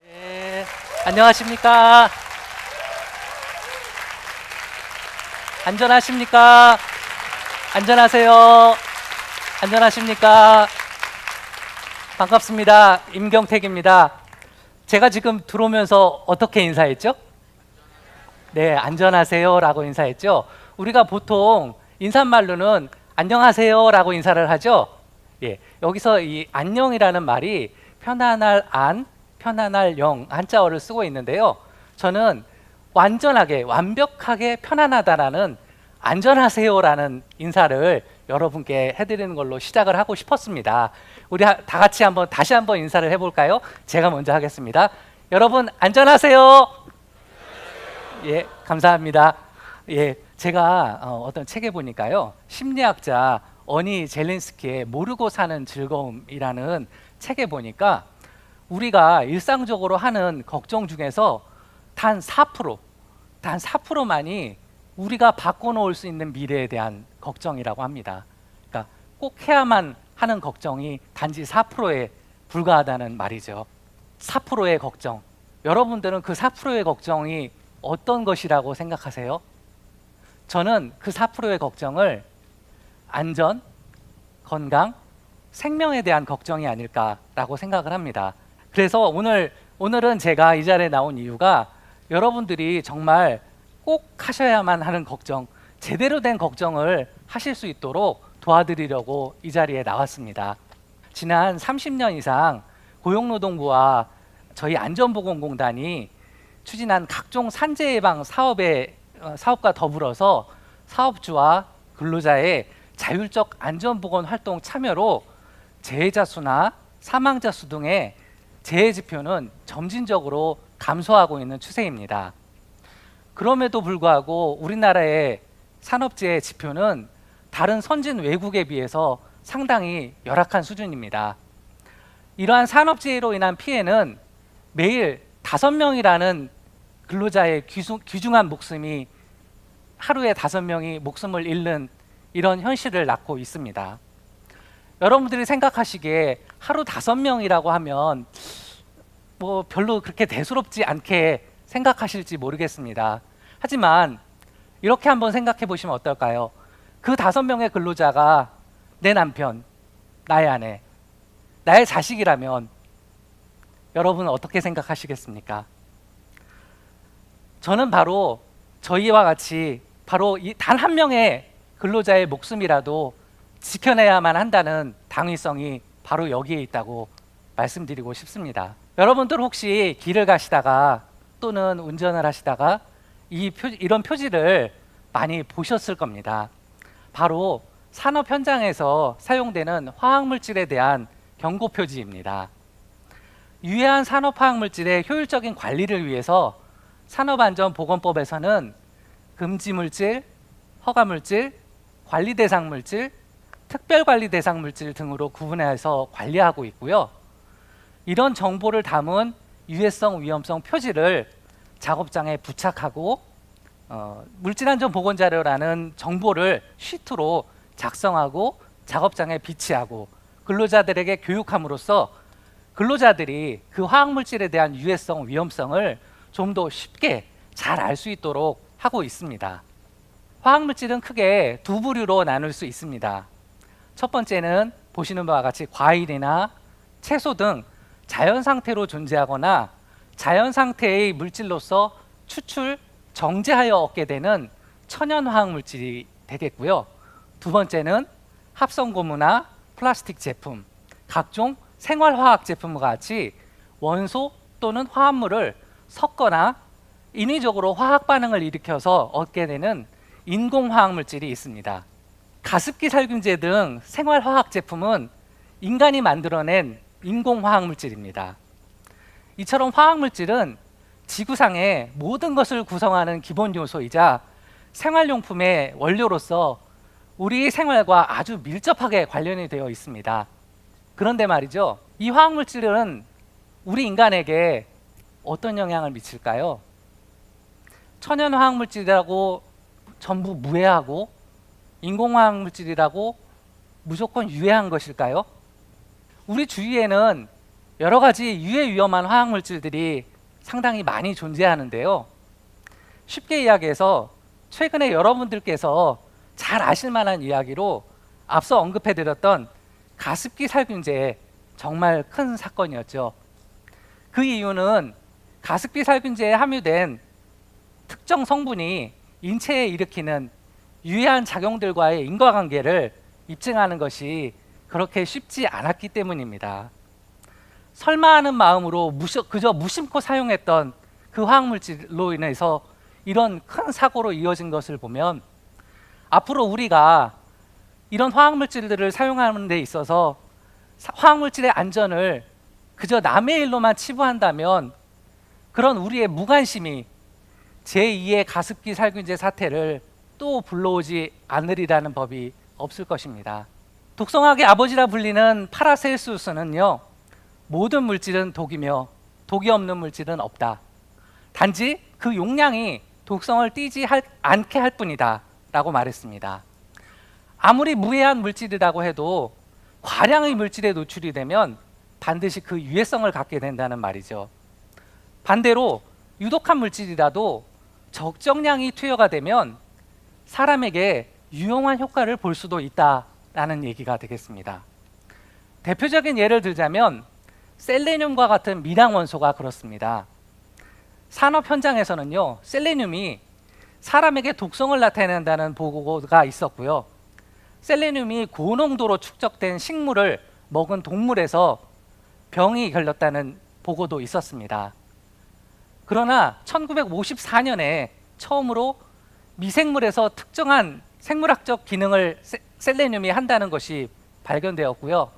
네, 안녕하십니까? 안전하십니까? 안전하세요? 안전하십니까? 반갑습니다. 임경택입니다. 제가 지금 들어오면서 어떻게 인사했죠? 네, 안전하세요라고 인사했죠. 우리가 보통 인사말로는 안녕하세요라고 인사를 하죠. 예, 여기서 이 안녕이라는 말이 편안할 안, 편안할 영 한자어를 쓰고 있는데요. 저는 완전하게 완벽하게 편안하다라는 안전하세요라는 인사를 여러분께 해드리는 걸로 시작을 하고 싶었습니다. 우리 하- 다 같이 한번 다시 한번 인사를 해볼까요? 제가 먼저 하겠습니다. 여러분 안전하세요. 예, 감사합니다. 예, 제가 어, 어떤 책에 보니까요, 심리학자 어니 젤린스키의 모르고 사는 즐거움이라는 책에 보니까 우리가 일상적으로 하는 걱정 중에서 단 4%, 단 4%만이 우리가 바꿔놓을 수 있는 미래에 대한 걱정이라고 합니다. 그러니까 꼭 해야만 하는 걱정이 단지 4%에 불과하다는 말이죠. 4%의 걱정. 여러분들은 그 4%의 걱정이 어떤 것이라고 생각하세요? 저는 그 4%의 걱정을 안전, 건강, 생명에 대한 걱정이 아닐까라고 생각을 합니다. 그래서 오늘 오늘은 제가 이 자리에 나온 이유가 여러분들이 정말 꼭 하셔야만 하는 걱정, 제대로 된 걱정을 하실 수 있도록 도와드리려고 이 자리에 나왔습니다. 지난 30년 이상 고용노동부와 저희 안전보건공단이 추진한 각종 산재 예방 사업의 어, 사업과 더불어서 사업주와 근로자의 자율적 안전보건 활동 참여로 재해자 수나 사망자 수 등의 재해 지표는 점진적으로 감소하고 있는 추세입니다. 그럼에도 불구하고 우리나라의 산업재해 지표는 다른 선진 외국에 비해서 상당히 열악한 수준입니다. 이러한 산업재해로 인한 피해는 매일 다섯 명이라는 근로자의 귀중, 귀중한 목숨이 하루에 다섯 명이 목숨을 잃는 이런 현실을 낳고 있습니다. 여러분들이 생각하시기에 하루 다섯 명이라고 하면 뭐 별로 그렇게 대수롭지 않게 생각하실지 모르겠습니다. 하지만 이렇게 한번 생각해 보시면 어떨까요? 그 다섯 명의 근로자가 내 남편, 나의 아내, 나의 자식이라면 여러분은 어떻게 생각하시겠습니까? 저는 바로 저희와 같이 바로 단한 명의 근로자의 목숨이라도 지켜내야만 한다는 당위성이 바로 여기에 있다고 말씀드리고 싶습니다. 여러분들 혹시 길을 가시다가 또는 운전을 하시다가 이 표, 이런 표지를 많이 보셨을 겁니다. 바로 산업 현장에서 사용되는 화학 물질에 대한 경고 표지입니다. 유해한 산업 화학 물질의 효율적인 관리를 위해서 산업안전보건법에서는 금지 물질, 허가 물질, 관리 대상 물질, 특별 관리 대상 물질 등으로 구분해서 관리하고 있고요. 이런 정보를 담은 유해성 위험성 표지를 작업장에 부착하고 어, 물질안전 보건 자료라는 정보를 시트로 작성하고 작업장에 비치하고 근로자들에게 교육함으로써 근로자들이 그 화학 물질에 대한 유해성 위험성을 좀 더 쉽게 잘 알 수 있도록 하고 있습니다. 화학 물질은 크게 두 부류로 나눌 수 있습니다. 첫 번째는 보시는 바와 같이 과일이나 채소 등 자연 상태로 존재하거나 자연 상태의 물질로서 추출, 정제하여 얻게 되는 천연 화학 물질이 되겠고요. 두 번째는 합성 고무나 플라스틱 제품, 각종 생활 화학 제품과 같이 원소 또는 화합물을 섞거나 인위적으로 화학 반응을 일으켜서 얻게 되는 인공 화학 물질이 있습니다. 가습기 살균제 등 생활 화학 제품은 인간이 만들어낸 인공 화학 물질입니다. 이처럼 화학 물질은 지구상의 모든 것을 구성하는 기본 요소이자 생활용품의 원료로서 우리 생활과 아주 밀접하게 관련이 되어 있습니다. 그런데 말이죠. 이 화학 물질은 우리 인간에게 어떤 영향을 미칠까요? 천연 화학 물질이라고 전부 무해하고 인공 화학 물질이라고 무조건 유해한 것일까요? 우리 주위에는 여러 가지 유해 위험한 화학 물질들이 상당히 많이 존재하는데요. 쉽게 이야기해서 최근에 여러분들께서 잘 아실 만한 이야기로 앞서 언급해 드렸던 가습기 살균제 정말 큰 사건이었죠. 그 이유는 가습기 살균제에 함유된 특정 성분이 인체에 일으키는 유해한 작용들과의 인과관계를 입증하는 것이 그렇게 쉽지 않았기 때문입니다. 설마 하는 마음으로 무시, 그저 무심코 사용했던 그 화학물질로 인해서 이런 큰 사고로 이어진 것을 보면 앞으로 우리가 이런 화학물질들을 사용하는 데 있어서 사- 화학물질의 안전을 그저 남의 일로만 치부한다면 그런 우리의 무관심이 제2의 가습기 살균제 사태를 또 불러오지 않으리라는 법이 없을 것입니다. 독성학의 아버지라 불리는 파라셀수스는요. 모든 물질은 독이며 독이 없는 물질은 없다. 단지 그 용량이 독성을 띠지 할- 않게 할 뿐이다. 라고 말했습니다. 아무리 무해한 물질이라고 해도 과량의 물질에 노출이 되면 반드시 그 유해성을 갖게 된다는 말이죠. 반대로 유독한 물질이라도 적정량이 투여가 되면 사람에게 유용한 효과를 볼 수도 있다라는 얘기가 되겠습니다. 대표적인 예를 들자면 셀레늄과 같은 미량 원소가 그렇습니다. 산업 현장에서는요, 셀레늄이 사람에게 독성을 나타낸다는 보고가 있었고요. 셀레늄이 고농도로 축적된 식물을 먹은 동물에서 병이 걸렸다는 보고도 있었습니다. 그러나 1954년에 처음으로 미생물에서 특정한 생물학적 기능을 세- 셀레늄이 한다는 것이 발견되었고요.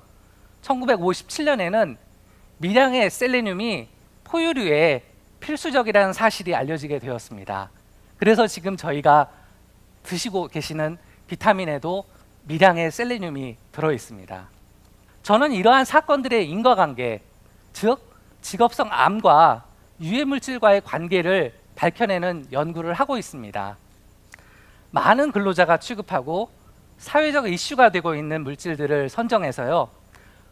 1957년에는 미량의 셀레늄이 포유류에 필수적이라는 사실이 알려지게 되었습니다. 그래서 지금 저희가 드시고 계시는 비타민에도 미량의 셀레늄이 들어 있습니다. 저는 이러한 사건들의 인과관계, 즉 직업성 암과 유해 물질과의 관계를 밝혀내는 연구를 하고 있습니다. 많은 근로자가 취급하고 사회적 이슈가 되고 있는 물질들을 선정해서요.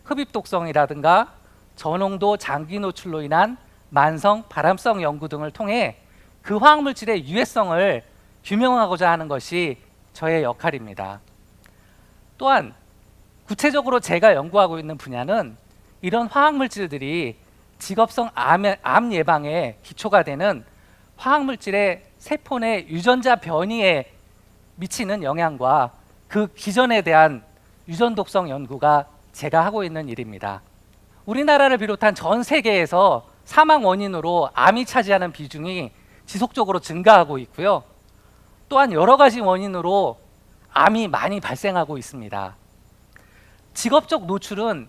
흡입 독성이라든가 저농도 장기 노출로 인한 만성 발암성 연구 등을 통해 그 화학 물질의 유해성을 규명하고자 하는 것이 저의 역할입니다. 또한 구체적으로 제가 연구하고 있는 분야는 이런 화학 물질들이 직업성 암, 암 예방에 기초가 되는 화학 물질의 세포 내 유전자 변이에 미치는 영향과 그 기전에 대한 유전 독성 연구가 제가 하고 있는 일입니다. 우리나라를 비롯한 전 세계에서 사망 원인으로 암이 차지하는 비중이 지속적으로 증가하고 있고요. 또한 여러 가지 원인으로 암이 많이 발생하고 있습니다. 직업적 노출은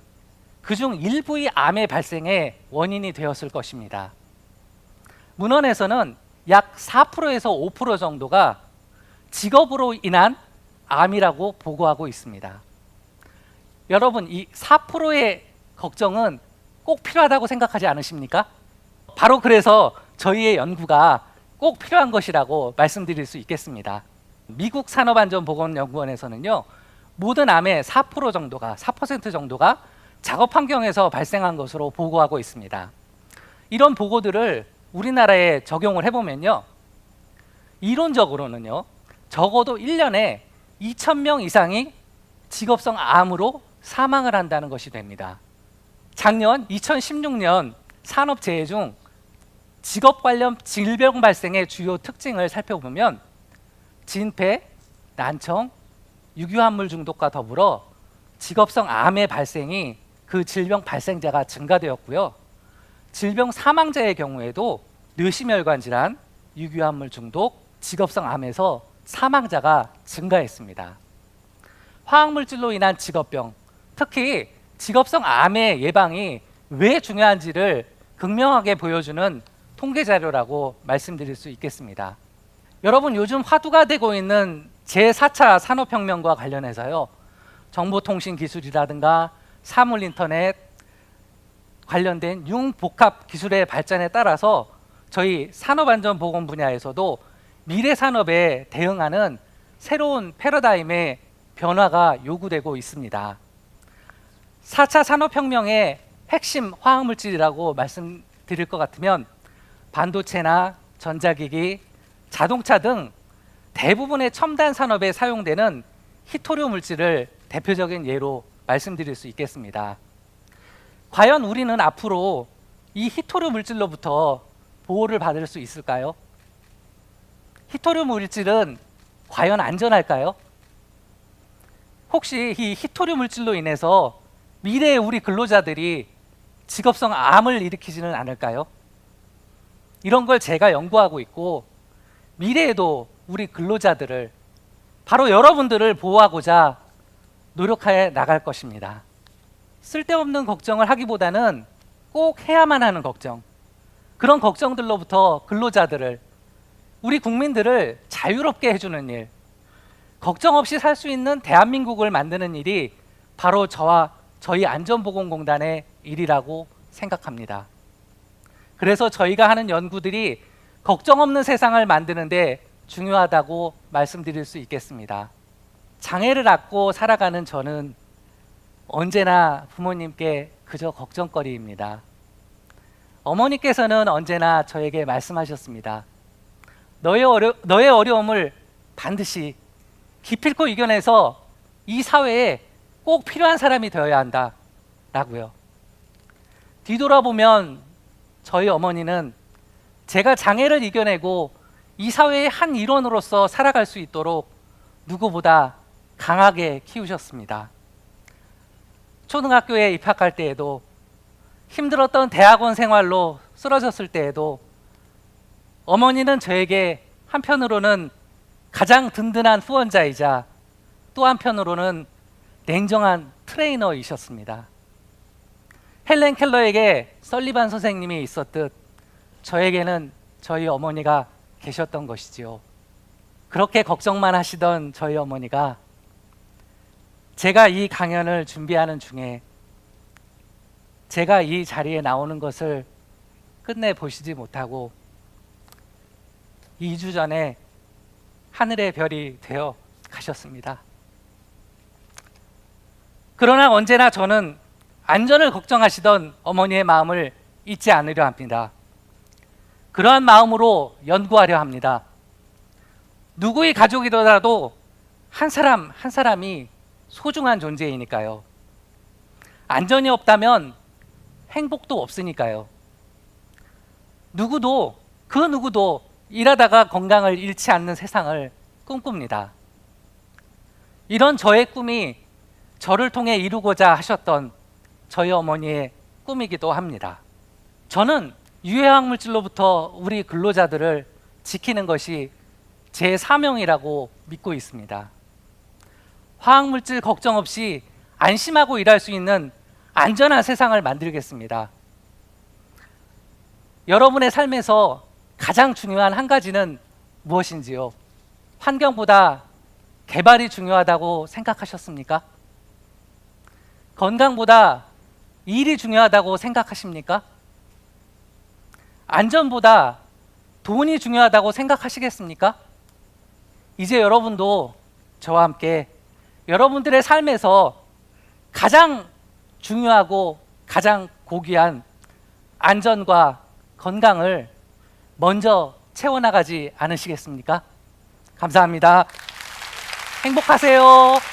그중 일부의 암의 발생에 원인이 되었을 것입니다. 문헌에서는 약 4%에서 5% 정도가 직업으로 인한 암이라고 보고하고 있습니다. 여러분, 이 4%의 걱정은 꼭 필요하다고 생각하지 않으십니까? 바로 그래서 저희의 연구가 꼭 필요한 것이라고 말씀드릴 수 있겠습니다. 미국 산업안전보건연구원에서는요, 모든 암의 4% 정도가 4% 정도가 작업 환경에서 발생한 것으로 보고하고 있습니다. 이런 보고들을 우리나라에 적용을 해보면요, 이론적으로는요, 적어도 1년에 2,000명 이상이 직업성 암으로 사망을 한다는 것이 됩니다. 작년 2016년 산업재해 중 직업 관련 질병 발생의 주요 특징을 살펴보면 진폐, 난청, 유규환물 중독과 더불어 직업성 암의 발생이 그 질병 발생자가 증가되었고요. 질병 사망자의 경우에도 뇌심혈관 질환, 유규환물 중독, 직업성 암에서 사망자가 증가했습니다. 화학물질로 인한 직업병, 특히 직업성 암의 예방이 왜 중요한지를 극명하게 보여주는 통계 자료라고 말씀드릴 수 있겠습니다. 여러분 요즘 화두가 되고 있는 제4차 산업혁명과 관련해서요. 정보통신 기술이라든가 사물 인터넷 관련된 융복합 기술의 발전에 따라서 저희 산업안전보건 분야에서도 미래 산업에 대응하는 새로운 패러다임의 변화가 요구되고 있습니다. 4차 산업혁명의 핵심 화학물질이라고 말씀드릴 것 같으면 반도체나 전자기기, 자동차 등 대부분의 첨단 산업에 사용되는 히토류 물질을 대표적인 예로 말씀드릴 수 있겠습니다. 과연 우리는 앞으로 이 히토류 물질로부터 보호를 받을 수 있을까요? 히토류 물질은 과연 안전할까요? 혹시 이 히토류 물질로 인해서 미래의 우리 근로자들이 직업성 암을 일으키지는 않을까요? 이런 걸 제가 연구하고 있고 미래에도 우리 근로자들을 바로 여러분들을 보호하고자 노력해 나갈 것입니다. 쓸데없는 걱정을 하기보다는 꼭 해야만 하는 걱정, 그런 걱정들로부터 근로자들을 우리 국민들을 자유롭게 해주는 일, 걱정 없이 살 수 있는 대한민국을 만드는 일이 바로 저와 저희 안전보건공단의 일이라고 생각합니다. 그래서 저희가 하는 연구들이 걱정 없는 세상을 만드는데 중요하다고 말씀드릴 수 있겠습니다. 장애를 안고 살아가는 저는 언제나 부모님께 그저 걱정거리입니다. 어머니께서는 언제나 저에게 말씀하셨습니다. 너의, 어려, 너의 어려움을 반드시 기필코 이겨내서 이 사회에 꼭 필요한 사람이 되어야 한다. 라고요. 뒤돌아보면 저희 어머니는 제가 장애를 이겨내고 이 사회의 한 일원으로서 살아갈 수 있도록 누구보다 강하게 키우셨습니다. 초등학교에 입학할 때에도 힘들었던 대학원 생활로 쓰러졌을 때에도 어머니는 저에게 한편으로는 가장 든든한 후원자이자 또 한편으로는 냉정한 트레이너이셨습니다. 헬렌 켈러에게 설리반 선생님이 있었듯 저에게는 저희 어머니가 계셨던 것이지요. 그렇게 걱정만 하시던 저희 어머니가 제가 이 강연을 준비하는 중에 제가 이 자리에 나오는 것을 끝내 보시지 못하고 2주 전에 하늘의 별이 되어 가셨습니다. 그러나 언제나 저는 안전을 걱정하시던 어머니의 마음을 잊지 않으려 합니다. 그러한 마음으로 연구하려 합니다. 누구의 가족이더라도 한 사람 한 사람이 소중한 존재이니까요. 안전이 없다면 행복도 없으니까요. 누구도 그 누구도 일하다가 건강을 잃지 않는 세상을 꿈꿉니다. 이런 저의 꿈이 저를 통해 이루고자 하셨던 저희 어머니의 꿈이기도 합니다. 저는 유해학 물질로부터 우리 근로자들을 지키는 것이 제 사명이라고 믿고 있습니다. 화학 물질 걱정 없이 안심하고 일할 수 있는 안전한 세상을 만들겠습니다. 여러분의 삶에서 가장 중요한 한 가지는 무엇인지요? 환경보다 개발이 중요하다고 생각하셨습니까? 건강보다 일이 중요하다고 생각하십니까? 안전보다 돈이 중요하다고 생각하시겠습니까? 이제 여러분도 저와 함께 여러분들의 삶에서 가장 중요하고 가장 고귀한 안전과 건강을 먼저 채워나가지 않으시겠습니까? 감사합니다. 행복하세요.